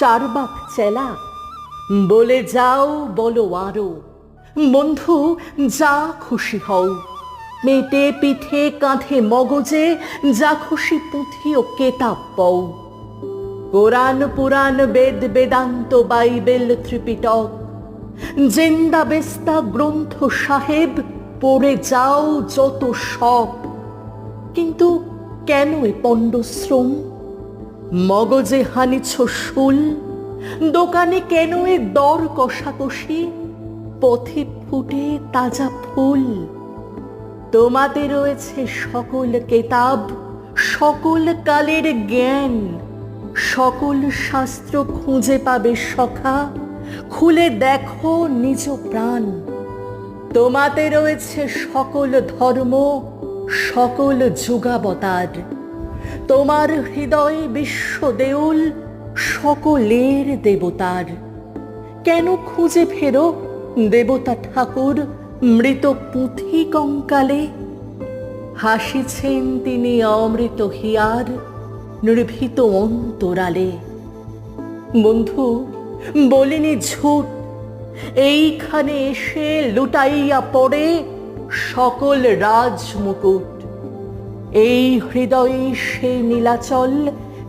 চারবাক চেলা। বলে যাও, বলো আরও। বন্ধু, যা খুশি হও। মেটে পিঠে কাঁধে মগজে, যা খুশি পুঁথি ও কেতাব পও। Quran, Purana, Veda, Vedanta, Bible, Tripitaka. Zend Avesta Granth Sahib, পড়ে যাও যত সব। কিন্তু কেন এ পণ্ডশ্রম মগজে হানিছ শুল, দোকানে কেন এ দর কষাকষি? পথে ফুটে তাজা ফুল। তোমাতে রয়েছে সকল কেতাব, সকল কালের জ্ঞান, সকল শাস্ত্র খুঁজে পাবে সখা, খুলে দেখো নিজ প্রাণ। তোমাতে রয়েছে সকল ধর্ম, সকল যুগাবতার। তোমার হৃদয়ে বিশ্ব দেউল, সকলের দেবতার। কেন খুঁজে ফেরো দেবতা ঠাকুর মৃত পুঁথি কঙ্কালে? হাসিছেন তিনি অমৃত হিয়ার নির্ভীত অন্তরালে। বন্ধু, বলিনি ঝুট, এইখানে এসে লুটাইয়া পড়ে সকল রাজমুকুট। এই হৃদয়ে সে নীলাচল,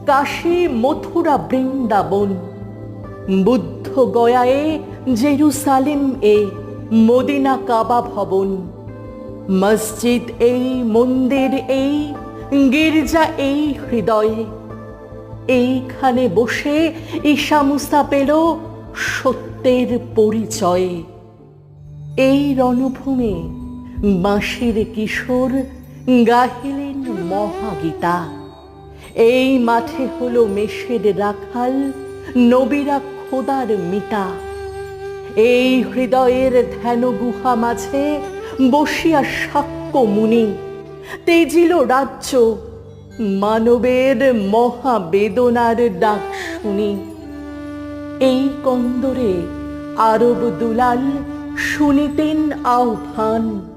কাশী মথুরা বৃন্দাবন। বুদ্ধ গয়ায়ে জেরুসালেম এ মদিনা কাবা ভবন। মসজিদ এই, মন্দির এই, গির্জা এই হৃদয়ে। এইখানে বসে ঈশা মুসা পেল সত্যের পরিচয়ে। এই রণভূমে বাঁশের কিশোর গাহিলেন মহাগীতা। এই মাঠে হলো মেষের রাখাল, নবীরা খোদার মিতা। এই হৃদয়ের ধ্যান গুহা মাঝে বসিয়া সাক্ষ্য মুনি। তেজিল রাজ্য, মানবের মহাবেদনার ডাক শুনি। এই কন্দরে আরব দুলাল শুনিতেন আহ্বান।